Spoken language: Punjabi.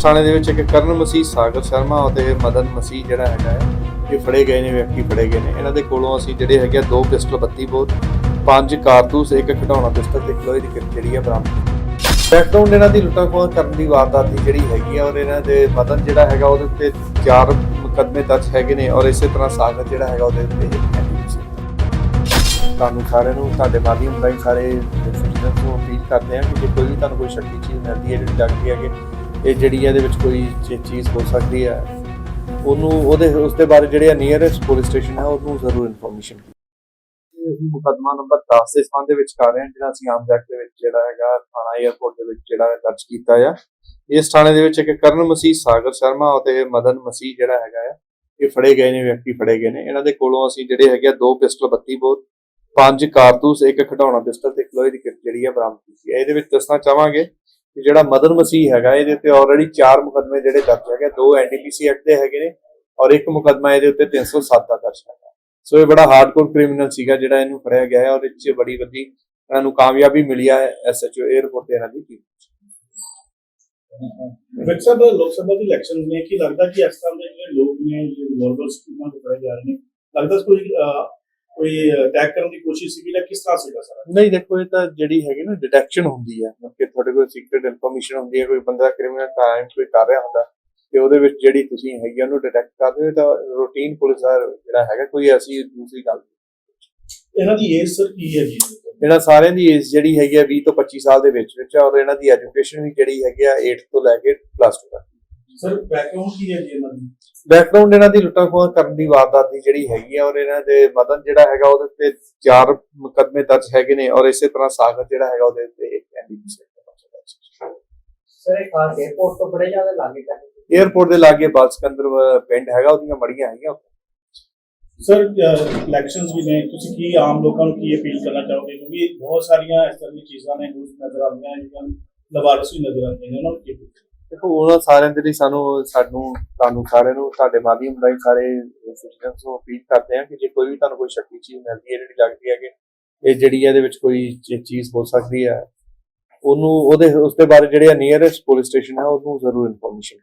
ਇਸ ਥਾਣੇ ਦੇ ਵਿੱਚ ਇੱਕ ਕਰਨ ਮਸੀਹ ਸਾਗਰ ਸ਼ਰਮਾ ਅਤੇ ਮਦਨ ਮਸੀਹ ਜਿਹੜਾ ਹੈਗਾ ਹੈ, ਇਹ ਫੜੇ ਗਏ ਨੇ, ਵਿਅਕਤੀ ਫੜੇ ਗਏ ਨੇ। ਇਹਨਾਂ ਦੇ ਕੋਲੋਂ ਅਸੀਂ ਜਿਹੜੇ ਹੈਗੇ ਆ, ਦੋ ਪਿਸਟਲ 32 ਬੋਰ ਪੰਜ ਕਾਰਤੂਸ, ਇੱਕ ਖਿਡੌਣਾ ਪਿਸਟਲ ਤੇ ਇੱਕ ਲੋਹੇ ਦੀ ਕਿਰਚ ਜਿਹੜੀ ਹੈ ਬਰਾਮਦ ਬੈਕਗ੍ਰਾਉਂਡ ਇਹਨਾਂ ਦੀ ਲੁੱਟਾਂ ਖੋਹ ਕਰਨ ਦੀ ਵਾਰਦਾਤ ਦੀ ਜਿਹੜੀ ਹੈਗੀ ਆ ਔਰ ਇਹਨਾਂ ਦੇ ਮਦਨ ਜਿਹੜਾ ਹੈਗਾ, ਉਹਦੇ ਉੱਤੇ ਚਾਰ ਮੁਕੱਦਮੇ ਦਰਜ ਹੈਗੇ ਨੇ ਔਰ ਇਸੇ ਤਰ੍ਹਾਂ ਸਾਗਰ ਜਿਹੜਾ ਹੈਗਾ, ਉਹਦੇ ਉੱਤੇ ਤੁਹਾਨੂੰ ਸਾਰਿਆਂ ਨੂੰ, ਤੁਹਾਡੇ ਮਾਧਿਅਮ ਰਾਹੀਂ ਸਾਰੇ ਸਿਟੀਜ਼ਨਸ ਨੂੰ ਅਪੀਲ ਕਰਦੇ ਹਾਂ ਕਿ ਜੇ ਕੋਈ ਵੀ ਤੁਹਾਨੂੰ ਕੋਈ ਸ਼ੱਕੀ ਚੀਜ਼ ਮਿਲਦੀ ਹੈ, ਜਿਹੜੀ ਲੱਗਦੀ ਹੈ ਕਿ ਇਹ ਜਿਹੜੀ ਇਹਦੇ ਵਿੱਚ ਕੋਈ ਚੀਜ਼ ਹੋ ਸਕਦੀ ਹੈ ਉਹਨੂੰ, ਉਹਦੇ ਉਸ ਦੇ ਬਾਰੇ ਜਿਹੜੇ ਨੀਅਰੈਸਟ ਪੁਲਿਸ ਸਟੇਸ਼ਨ ਹੈ ਉਹਨੂੰ ਜ਼ਰੂਰ ਇਨਫੋਰਮੇਸ਼ਨ ਇਹ ਅਸੀਂ ਮੁਕੱਦਮਾ ਨੰਬਰ 10 ਦੇ ਸੰਬੰਧ ਦੇ ਵਿੱਚ ਕਰ ਰਹੇ ਹਾਂ, ਜਿਹੜਾ ਅਸੀਂ ਆਮ ਜੱਟ ਦੇ ਵਿੱਚ ਜਿਹੜਾ ਹੈਗਾ, ਥਾਣਾ 에ਅਰਪੋਰਟ ਦੇ ਵਿੱਚ ਜਿਹੜਾ ਦਰਜ ਕੀਤਾ ਆ। ਇਸ ਥਾਣੇ ਦੇ ਵਿੱਚ ਇੱਕ ਕਰਨ ਮਸੀਹ ਸਾਗਰ ਸ਼ਰਮਾ ਅਤੇ ਮਦਨ ਮਸੀਹ ਜਿਹੜਾ ਹੈਗਾ ਆ, ਇਹ ਫੜੇ ਗਏ ਨੇ, ਵਿਅਕਤੀ ਫੜੇ ਗਏ ਨੇ। ਇਹਨਾਂ ਦੇ ਕੋਲੋਂ ਅਸੀਂ ਜਿਹੜੇ ਹੈਗੇ ਆ, ਦੋ ਪਿਸਟਲ 32 ਬੋਰ, ਪੰਜ ਕਾਰਤੂਸ, ਇੱਕ ਖਿਡੌਣਾ ਪਿਸਟਲ ਤੇ ਇੱਕ ਲੋਹੇ ਦੀ ਕਿਰਚ ਜਿਹੜੀ ਹੈ ਬਰਾਮਦ ਕੀਤੀ ਹੈ ਇਹਦੇ ਵਿੱਚ ਦੱਸਣਾ ਚਾਹਾਂਗੇ ਕਿ ਜਿਹੜਾ ਮਦਨ ਮਸੀਹ ਹੈਗਾ ਇਹਦੇ ਉੱਤੇ ਆਲਰੇਡੀ ਚਾਰ ਮੁਕੱਦਮੇ ਜਿਹੜੇ ਦਰਜ ਹੈਗੇ ਦੋ ਐਨਡੀਪੀਸੀ ਐਕਟ ਦੇ ਹੈਗੇ ਨੇ ਔਰ ਇੱਕ ਮੁਕੱਦਮਾ ਇਹਦੇ ਉੱਤੇ 307 ਦਾ ਦਰਜ ਹੈਗਾ। ਸੋ ਇਹ ਬੜਾ ਹਾਰਡਕੋਰ ਕ੍ਰਿਮੀਨਲ ਸੀਗਾ ਜਿਹੜਾ ਇਹਨੂੰ ਫੜਿਆ ਗਿਆ ਹੈ ਔਰ ਇਹ 'ਚ ਬੜੀ ਵੱਡੀ ਇਹਨਾਂ ਨੂੰ ਕਾਮਯਾਬੀ ਮਿਲੀ ਹੈ ਐਸਐਚਓ 에ਅਰਪੋਰਟ ਤੇ ਇਹਨਾਂ ਦੀ ਟੀਮ ਵਿਕ ਸਾਹਿਬ ਲੋਕ ਸਭਾ ਦੀ ਇਲੈਕਸ਼ਨ ਨੇ ਕੀ ਲੱਗਦਾ ਕਿ ਇਸ ਤਰ੍ਹਾਂ ਦੇ ਜਿਹੜੇ ਲੋਕ ਨੇ ਜਿਹੜੇ ਰਿਵੋਲਵਰ ਸਕੀਮਾਂ ਤੋਂ ਫੜੇ ਜਾ ਰਹੇ ਨੇ ਲੱਗਦਾ ਸੀ ਕੋਈ ਅਹ, ਕੋਈ ਅਟੈਕ ਕਰਨ ਦੀ ਕੋਸ਼ਿਸ਼ ਸੀਗੀ ਜਾਂ ਕਿਸ ਤਰ੍ਹਾਂ ਸੀਗਾ ਸਾਰਾ? ਨਹੀਂ ਦੇਖੋ ਇਹ ਤਾਂ ਜਿਹੜੀ ਹੈਗੀ ਨਾ ਡਿਟੈਕਸ਼ਨ ਹੁੰਦੀ ਹੈ। ਕਿ ਤੁਹਾਡੇ ਕੋਲ ਸੀਕ੍ਰੀਟ ਇਨਫੋਰਮੇਸ਼ਨ ਹੁੰਦੀ ਹੈ ਕੋਈ ਬੰਦਾ ਕ੍ਰਿਮੀਨਲ ਕ੍ਰਾਈਮ ਕੋਈ ਕਰ ਰਿਹਾ ਹੁੰਦਾ ਤੇ ਉਹਦੇ ਵਿੱਚ ਜਿਹੜੀ ਤੁਸੀਂ ਹੈਗੀ ਉਹਨੂੰ ਡਿਟੈਕਟ ਕਰਦੇ ਹੋ ਤਾਂ ਰੂਟੀਨ ਪੁਲਿਸ ਦਾ ਜਿਹੜਾ ਹੈਗਾ ਕੋਈ ਐਸੀ ਦੂਸਰੀ ਗੱਲ। ਇਹਨਾਂ ਦੀ ਏਜ ਸਰ ਕੀ ਹੈ ਜੀ? ਇਹਨਾਂ ਸਾਰਿਆਂ ਦੀ ਏਜ ਜਿਹੜੀ ਹੈਗੀ ਆ 20 ਤੋਂ 25 ਸਾਲ ਦੇ ਵਿੱਚ ਵਿੱਚ ਆ ਔਰ ਇਹਨਾਂ ਦੀ ਐਜੂਕੇਸ਼ਨ ਵੀ ਜਿਹੜੀ ਹੈਗੀ ਆ 8 ਤੋਂ ਲੈ ਕੇ ਪਲੱਸ 2 ਤੱਕ। ਸਰ ਬੈਕਗ੍ਰਾਉਂਡ ਕੀ ਹੈ ਜੀ ਇਹਨਾਂ ਦੀ? ਬੈਕਗ੍ਰਾਉਂਡ ਇਹਨਾਂ ਦੀ ਲੁੱਟਾਂ ਖੋਹਾਂ ਕਰਨ ਦੀ ਵਾਰਦਾਤ ਦੀ ਜਿਹੜੀ ਹੈਗੀ ਆ ਔਰ ਇਹਨਾਂ ਦੇ ਮਦਨ ਜਿਹੜਾ ਹੈਗਾ ਉਹਦੇ ਤੇ ਚਾਰ ਮੁਕਦਮੇ ਦਰਜ ਹੈਗੇ ਨੇ ਔਰ ਇਸੇ ਤਰ੍ਹਾਂ ਸਾਗਰ ਜਿਹੜਾ ਹੈਗਾ ਉਹਦੇ ਤੇ ਇੱਕ ਐਂਡੀਪੀਸੀ ਸਰ ਇਹ ਖਾਸ 에어ਪੋਰਟ ਤੋਂ ਬੜੇ ਜ਼ਿਆਦਾ ਲਾਗੇ ਪੈਂਦਾ 에어ਪੋਰਟ ਦੇ ਲਾਗੇ ਬਾਲਸਕੰਦਰ ਪਿੰਡ ਹੈਗਾ ਉਹਦੀਆਂ ਮੜੀਆਂ ਹੈਗੀਆਂ। ਸਰ ਇਲੈਕਸ਼ਨਸ ਵੀ ਨੇ। ਤੁਸੀਂ ਕੀ ਆਮ ਲੋਕਾਂ ਨੂੰ ਕੀ ਅਪੀਲ ਕਰਨਾ ਚਾਹੋਗੇ? ਕਿਉਂਕਿ ਬਹੁਤ ਸਾਰੀਆਂ ਇਸ ਤਰ੍ਹਾਂ ਦੀਆਂ ਚੀਜ਼ਾਂ ਨੇ ਨਜ਼ਰ ਆਉਂਦੀਆਂ ਜਿਹੜੀਆਂ ਲਵਾਰਸ ਵੀ ਨਜ਼ਰ ਆਉਂਦੀਆਂ ਨੇ ਉਹਨਾਂ ਨੂੰ ਕੀ ਦੇਖੋ, ਉਹਨਾਂ ਸਾਰਿਆਂ ਦੇ ਲਈ ਸਾਨੂੰ ਸਾਨੂੰ, ਤੁਹਾਨੂੰ ਸਾਰਿਆਂ ਨੂੰ, ਤੁਹਾਡੇ ਮਾਧਿਅਮ ਰਾਹੀਂ ਸਾਰੇ ਸਿਟੀਜ਼ਨਸ ਨੂੰ ਅਪੀਲ ਕਰਦੇ ਹਾਂ ਕਿ ਜੇ ਕੋਈ ਵੀ ਤੁਹਾਨੂੰ ਕੋਈ ਸ਼ੱਕੀ ਚੀਜ਼ ਮਿਲਦੀ ਹੈ, ਜਿਹੜੀ ਲੱਗਦੀ ਹੈ ਕਿ ਇਹ ਜਿਹੜੀ ਇਹਦੇ ਵਿੱਚ ਕੋਈ ਚੀਜ਼ ਹੋ ਸਕਦੀ ਹੈ, ਉਹਨੂੰ, ਉਹਦੇ ਉਸ ਦੇ ਬਾਰੇ ਜਿਹੜੇ ਨੀਅਰੈਸਟ ਪੁਲਿਸ ਸਟੇਸ਼ਨ ਹੈ, ਉਹਨੂੰ ਜ਼ਰੂਰ ਇਨਫੋਰਮੇਸ਼ਨ